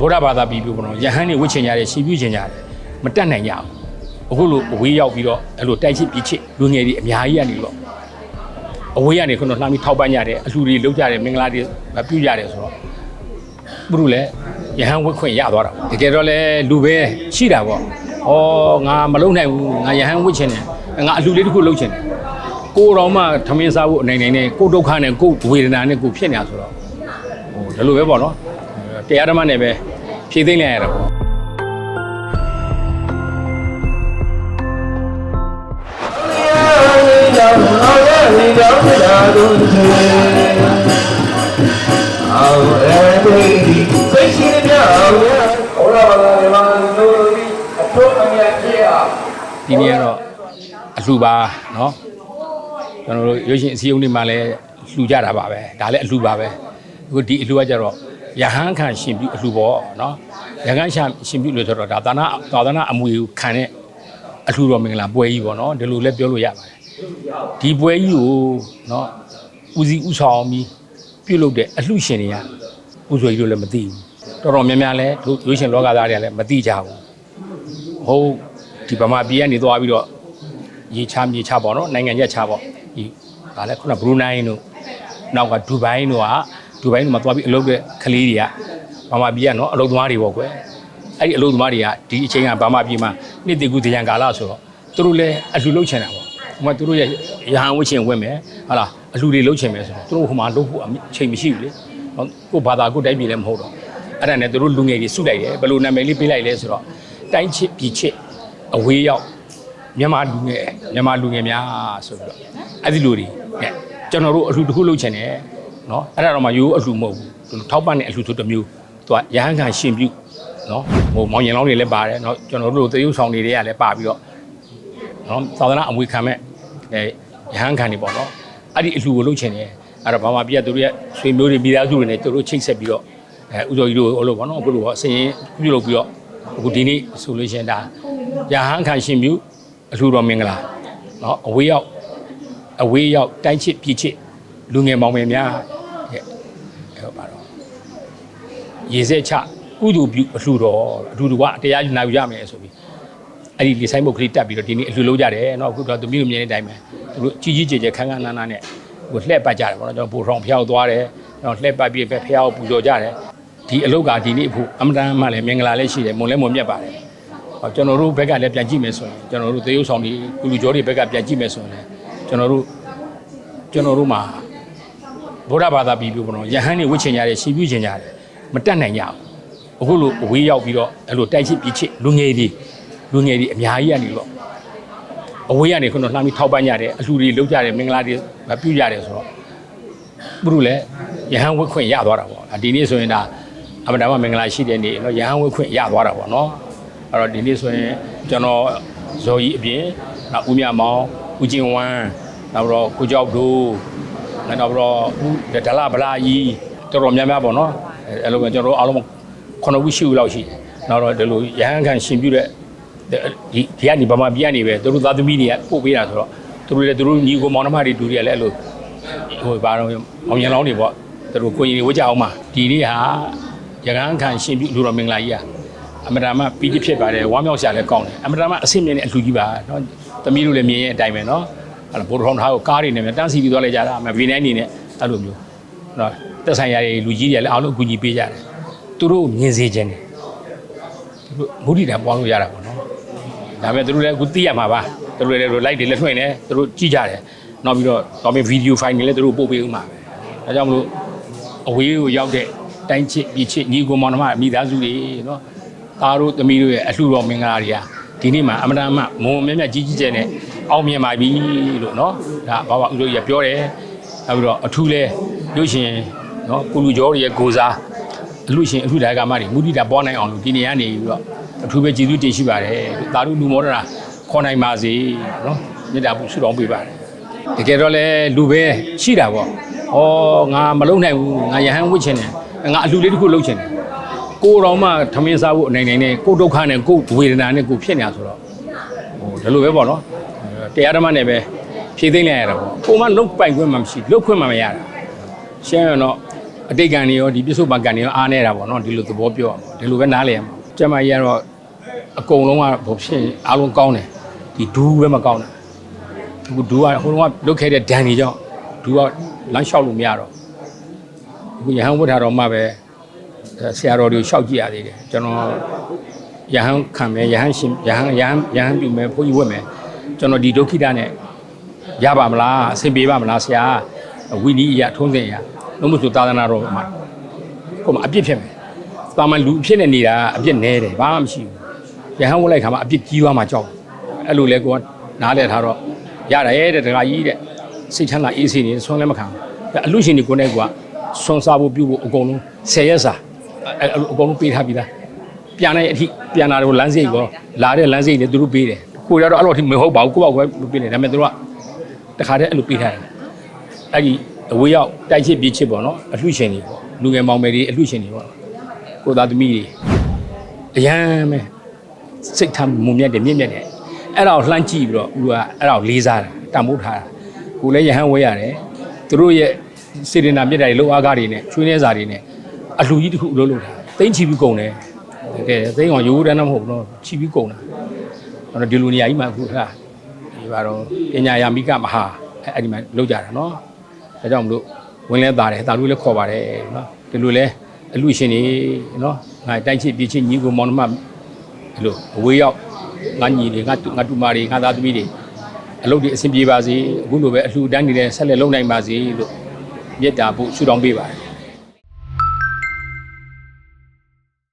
ဗုဒ္ဓဘာသာပြီးပြီပေါ့နော်ယဟန်နေဝစ်ချင်ကြတယ်ရှင်ပြုချင်ကြတယ်မတက်နိုင်ကြဘူးအခုလိုအဝေးရောက်ပြီးတော့အဲ့လိုတိုက်ချစ်ပြစ်ချစ်လူငယ်တွေအများကြီးကနေတော့အဝေးကနေခုနလှမ်းပြီးထောက်ပံ့ကြတယ်အလှူတွေလုပ်ကြတယ်မင်္ဂလာတွေပြုကြတယ်ဆိုတော့ဘုရုလည်းယဟန်ဝစ်ခွင့်ရသွားတာပေါ့တကယ်တော့လည်းလူပဲရှိတာပေါ့ဩငါမလုံနိုင်ဘူးငါယဟန်ဝစ်ချင်တယ်ငါအလှူလေးတစ်ခုလုပ်ချင်တယ်ကိုယ်တော်မှထမင်းစားဖို့အနိုင်နိုင်နဲ့ကိုယ်ဒုက္ခနဲ့ကိုယ်ဝေဒနာနဲ့ကိုယ်ဖြစ်နေတာဆိုတော့ဟိုဒီလိုပဲပေါ့နော်တရားဓမ္မနဲ့ပဲ ဖြည့်သိမ့်လိုက်ရတာပေါ့ကြောင့်ငါရဲ့နေကြောင့်လာတို့သေးအောင်အဲဒီစိတ်ရှိတဲ့အောင်ရဟောလာပါလားဒီမှာတို့ဒီအထုအမြတ်ပြအောင်ဒီနေ့ကတော့အလှပါနော်ကျွန်တော်တို့ရွေးရှင်အစည်းအဝေးတွေမှာလည်းလှူကြတာပါပဲဒါလည်းအလှပါပဲအခုဒီအလှကကြတော့ ယဟန်ခံရှင်ပြုအလှပေါ့နော်ယဟန်ရှာရှင်ပြုလို့ဆိုတော့ဒါသာနာသာသနာအမွေကိုခံတဲ့အလှတော်မင်္ဂလာပွဲကြီးပေါ့နော်ဒီလိုလည်းပြောလို့ရပါတယ်ဒီပွဲကြီးကိုနော်ဦးစီးဦးဆောင်ပြီးပြုလုပ်တဲ့အလှရှင်တွေကဦးစွေကြီးတို့လည်းမသိဘူးတော်တော်များများလည်းတို့ရွေးရှင်လောကသားတွေကလည်းမသိကြဘူးဟုတ်ဒီဗမာပြည်ကနေသွားပြီးတော့ရေချမြေချပေါ့နော်နိုင်ငံရက်ချပေါ့ဒီဗာလဲခုနဘရူနိုင်းတို့နောက်ကဒူဘိုင်းတို့က ဒူဘိုင်းတို့မှာသွားပြီးအလုပ်တဲ့ကလေးတွေကဗမာပြည်ကနော်အလုပ်သမားတွေပေါ့ကွယ်အဲ့ဒီအလုပ်သမားတွေကဒီအချိန်ကဗမာပြည်မှာနှစ်တကူတရံကာလဆိုတော့သူတို့လည်းအလှလုပ်ချင်တာပေါ့ဟိုမှာသူတို့ရဲ့ရဟန်းဝတ်ချင်ဝတ်မယ်ဟာလားအလှတွေလုပ်ချင်မယ်ဆိုတော့သူတို့ဟိုမှာလုပ်ဖို့အချိန်မရှိဘူးလေဟုတ်ကိုဘာသာကိုတိုက်ပြည်လည်းမဟုတ်တော့အဲ့ဒါနဲ့သူတို့လူငယ်တွေစုလိုက်တယ်ဘယ်လိုနာမည်လေးပေးလိုက်လဲဆိုတော့တိုင်းချစ်ပြည်ချစ်အဝေးရောက်မြန်မာလူငယ်မြန်မာလူငယ်များဆိုပြီးတော့အဲ့ဒီလူတွေအဲကျွန်တော်တို့အလှတစ်ခုလုပ်ချင်တယ် နော်အဲ့ဒါတော့မှရိုးအလှမဟုတ်ဘူးထောက်ပံ့တဲ့အလှဆိုတစ်မျိုးသူကရဟန်းခံရှင်ပြုနော်ဟိုမောင်ရင်လောင်းတွေလည်းပါတယ်နော်ကျွန်တော်တို့သရုပ်ဆောင်တွေတွေကလည်းပါပြီးတော့နော်သာသနာအမွေခံမဲ့အဲရဟန်းခံတွေပေါ့နော်အဲ့ဒီအလှကိုလုပ်ချင်တယ်အဲ့တော့ဘာမှပြတ်သူတို့ရဲ့ဆွေမျိုးတွေမိသားစုတွေနဲ့သူတို့ချိတ်ဆက်ပြီးတော့အဲဥဇော်ကြီးတို့ဟိုလိုပေါ့နော်အခုလိုပေါ့အစရင်ပြုလုပ်ပြီးတော့အခုဒီနေ့ဆိုလို့ရှင်ဒါရဟန်းခံရှင်ပြုအလှတော်မင်္ဂလာနော်အဝေးရောက်အဝေးရောက်တိုင်းချစ်ပြည်ချစ်လူငယ်မောင်မယ်များ ရေစက်ချကုသိုလ်ပြုအလှတော်အလှတူကအတရားယူနိုင်ရမယ်ဆိုပြီးအဲ့ဒီဒီဆိုင်ဘုတ်ကလေးတက်ပြီးတော့ဒီနေ့အလှလုံးကြတယ်เนาะအခုတော့သူမျိုးမြင်တဲ့အတိုင်းပဲသူတို့ကြီးကြီးကျယ်ကျယ်ခန်းခန်းနားနားနဲ့ဟိုလှည့်ပတ်ကြတယ်ပေါ့နော်ကျွန်တော်ဘူထောင်ဖျောက်သွားတယ်ကျွန်တော်လှည့်ပတ်ပြီးပဲဖျောက်ပူဇော်ကြတယ်ဒီအလုတ်ကဒီနေ့ဖို့အမတန်မှလည်းမင်္ဂလာလည်းရှိတယ်မွန်လည်းမွန်မြတ်ပါတယ် ဟောကျွန်တော်တို့ဘက်ကလည်းပြန်ကြည့်မယ်ဆိုရင်ကျွန်တော်တို့သေယုတ်ဆောင်ဒီကုလူကျော်တွေဘက်ကပြန်ကြည့်မယ်ဆိုရင်လည်းကျွန်တော်တို့ကျွန်တော်တို့မှာဗုဒ္ဓဘာသာပြီးပြီပေါ့နော်ယဟန်နေဝစ်ချင်ကြတယ်ရှင်ပြုချင်ကြတယ် မတက်နိုင်ကြဘူးအခုလိုအဝေးရောက်ပြီးတော့အဲ့လိုတိုက်ချစ်ပြစ်ချစ်လူငယ်တွေလူငယ်တွေအများကြီးကနေတော့အဝေးကနေခုနလှမ်းပြီးထောက်ပံ့ကြတယ်အလှူတွေလုပ်ကြတယ်မင်္ဂလာတွေမပြုကြတယ်ဆိုတော့သူတို့လည်းရဟန်းဝတ်ခွင့်ရသွားတာပေါ့ဒီနေ့ဆိုရင်ဒါအမှန်တမ်းမင်္ဂလာရှိတဲ့နေ့နော်ရဟန်းဝတ်ခွင့်ရသွားတာပေါ့နော်အဲ့တော့ဒီနေ့ဆိုရင်ကျွန်တော်ဇော်ကြီးအပြင်နောက်ဦးမြမောင်ဦးကျင်ဝမ်းနောက်တော့ကိုကျောက်တို့နောက်တော့ဒလဗလာကြီးတော်တော်များများပေါ့နော် အဲအဲ့လိုပဲကျွန်တော်တို့အားလုံးခုနှစ်ခုရှိဦးလောက်ရှိတယ်နောက်တော့ဒီလိုရဟန်းခံရှင်ပြုတဲ့ဒီဒီကနေဗမာပြည်ကနေပဲသူတို့သားသမီးတွေကပို့ပေးတာဆိုတော့သူတို့လည်းသူတို့ညီကိုမောင်နှမတွေတူတွေကလည်းအဲ့လိုဟိုဘာတော့မောင်ရင်လောင်းတွေပေါ့သူတို့ကိုကြီးတွေဝကြအောင်မှာဒီနေ့ဟာရဟန်းခံရှင်ပြုလူတော်မင်္ဂလာကြီးဟာ အမတမပီတိဖြစ်ပါတယ်ဝမ်းမြောက်စရာလည်းကောင်းတယ်အမတမအဆင့်မြင့်တဲ့အလှကြီးပါเนาะသမီးတို့လည်းမြင်ရဲ့အတိုင်းပဲเนาะအဲ့ဒါဘိုးတော်ထားကိုကားတွေနဲ့တန်းစီပြီးသွားလိုက်ကြတာမဗီနိုင်နေနဲ့အဲ့လိုမျိုးเนาะ သက်ဆိုင်ရာတွေလူကြီးတွေလည်းအားလုံးအကူအညီပေးကြတယ်သူတို့မြင်စေခြင်းတယ်သူတို့မုဒိတံပွားလို့ရတာပေါ့နော်ဒါပေမဲ့သူတို့လည်းအခုသိရမှာပါသူတို့လည်းလိုက်တွေလည်းထွင်တယ်သူတို့ကြည့်ကြတယ်နောက်ပြီးတော့တော်ပြီဗီဒီယိုဖိုင်တွေလည်းသူတို့ပို့ပေးဦးမှာပဲအဲကြောင့်မလို့အဝေးကိုရောက်တဲ့တိုင်းချစ်ပြည်ချစ်ညီကိုမောင်နှမမိသားစုတွေနော်သားတို့သမီးတို့ရဲ့အလှူတော်မင်္ဂလာတွေဟာဒီနေ့မှအမတန်မှမုံမြတ်မြတ်ကြီးကြီးကျယ်နဲ့အောင်မြင်ပါပြီလို့နော်ဒါဘာဘာဦးတို့ရပြောတယ်နောက်ပြီးတော့အထူးလဲလို့ရှင် နော်ကုလူကျော်တွေရဲ့ကိုစားအလူရှင်အလူဒါကမတွေမူတည်တာပွားနိုင်အောင်လို့ဒီနေရာနေပြီးတော့အထူးပဲကျေးဇူးတင်ရှိပါတယ်သာဓုလူမောဒရာခေါ်နိုင်ပါစေနော်မေတ္တာပို့ဆုတောင်းပေးပါတယ်တကယ်တော့လဲလူပဲရှိတာပေါ့ဩငါမလုံနိုင်ဘူးငါယဟန်ဝစ်ချင်တယ်ငါအလူလေးတစ်ခုလုံချင်တယ်ကိုတော်မှထမင်းစားဖို့အနိုင်နိုင်နဲ့ကိုဒုက္ခနဲ့ကိုဝေဒနာနဲ့ကိုဖြစ်နေတာဆိုတော့ဟိုဒါလိုပဲပေါ့နော်တရားဓမ္မနဲ့ပဲဖြည့်သိမ့်လိုက်ရတာပေါ့ကိုမှလုံပိုင်ခွင့်မှမရှိလုံခွင့်မှမရတာရှင်းရတော့ အတိတ်ကံတွေရောဒီပြစ္ဆုတ်ပံကံတွေရောအားနေတာပေါ့နော်ဒီလိုသဘောပြောရမှာဒီလိုပဲနားလည်ရမှာကျမကြီးကတော့အကုန်လုံးကဘာဖြစ်အားလုံးကောင်းတယ်ဒီဒူးပဲမကောင်းတာအခုဒူးကဟိုလုံးကလုတ်ခဲ့တဲ့ဒဏ်တွေကြောင့်ဒူးကလမ်းလျှောက်လို့မရတော့အခုရဟန်းဝတ်ထားတော့မှပဲဆရာတော်တွေလျှောက်ကြည့်ရသေးတယ်ကျွန်တော်ရဟန်းခံမယ်ရဟန်းရှင်ရဟန်းရဟန်းရဟန်းပြုမယ်ဘုန်းကြီးဝတ်မယ်ကျွန်တော်ဒီဒုက္ခိတနဲ့ရပါမလားအဆင်ပြေပါမလားဆရာဝီနီးရထုံးစင်ရ လုံးမဆိုသာသနာတော်မှာကိုမအပြစ်ဖြစ်မယ်တာမန်လူအဖြစ်နဲ့နေတာအပြစ်နဲတယ်ဘာမှမရှိဘူးရဟန်းဝင်လိုက်ခါမှာအပြစ်ကြီးသွားမှကြောက်အဲ့လိုလဲကိုကနားလဲထားတော့ရတယ်တဲ့တခါကြီးတဲ့စိတ်ချမ်းသာအေးဆေးနေဆွမ်းလည်းမခံဘူးအလူရှင်တွေကိုနဲ့ကဆွမ်းစားဖို့ပြုဖို့အကုန်လုံးဆယ်ရက်စာအဲ့အကုန်လုံးပေးထားပြီးသားပြန်တဲ့အထိပြန်လာတော့လမ်းစိတ်ကောလာတဲ့လမ်းစိတ်တွေသူတို့ပေးတယ်ကိုရတော့အဲ့လိုအထိမဟုတ်ပါဘူးကိုယ့်ဘောက်ပဲပေးတယ်ဒါပေမဲ့သူတို့ကတခါတည်းအဲ့လိုပေးထားတယ်အဲ့ဒီ အဝေးရောက်တိုက်ချစ်ပြေးချစ်ပေါ့နော်အလှရှင်တွေပေါ့လူငယ်မောင်မယ်တွေအလှရှင်တွေပေါ့ကိုသားသမီးတွေအရန်ပဲစိတ်ထားမုံမြတ်တယ်မြင့်မြတ်တယ်အဲ့ဒါကိုလှမ်းကြည့်ပြီးတော့ဦးကအဲ့ဒါကိုလေးစားတာတမိုးထားတာကိုလည်းရဟန်းဝဲရတယ်သူတို့ရဲ့စေတနာမြတ်တာတွေလောအားကားတွေနဲ့ချွေးနေစာတွေနဲ့အလှကြီးတစ်ခုလုံးလုံးတာတိမ့်ချီပြီးကုန်တယ်တကယ်သိအောင်ရိုးတန်းတော့မဟုတ်ဘူးတော့ချီပြီးကုန်တာတော့ဒီလိုနေရာကြီးမှာအခုဟာဒီပါတော့ပညာယာမိကမဟာအဲ့ဒီမှာလောက်ကြတာနော် ဒါကြောင့်မလို့ဝင်လဲပါတယ်ဒါလူလည်းခေါ်ပါတယ်နော်ဒီလိုလဲအလူရှင်နေနော်ငါတိုက်ချစ်ပြချစ်ညီကိုမောင်နှမဒီလိုအဝေးရောက်ငါညီတွေငါငါတူမာတွေငါသားသမီးတွေအလုပ်တွေအဆင်ပြေပါစေအခုလိုပဲအလှူဒန်းနေလဲဆက်လက်လုပ်နိုင်ပါစေလို့မြတ်တာဖို့ဆုတောင်းပေးပါတယ်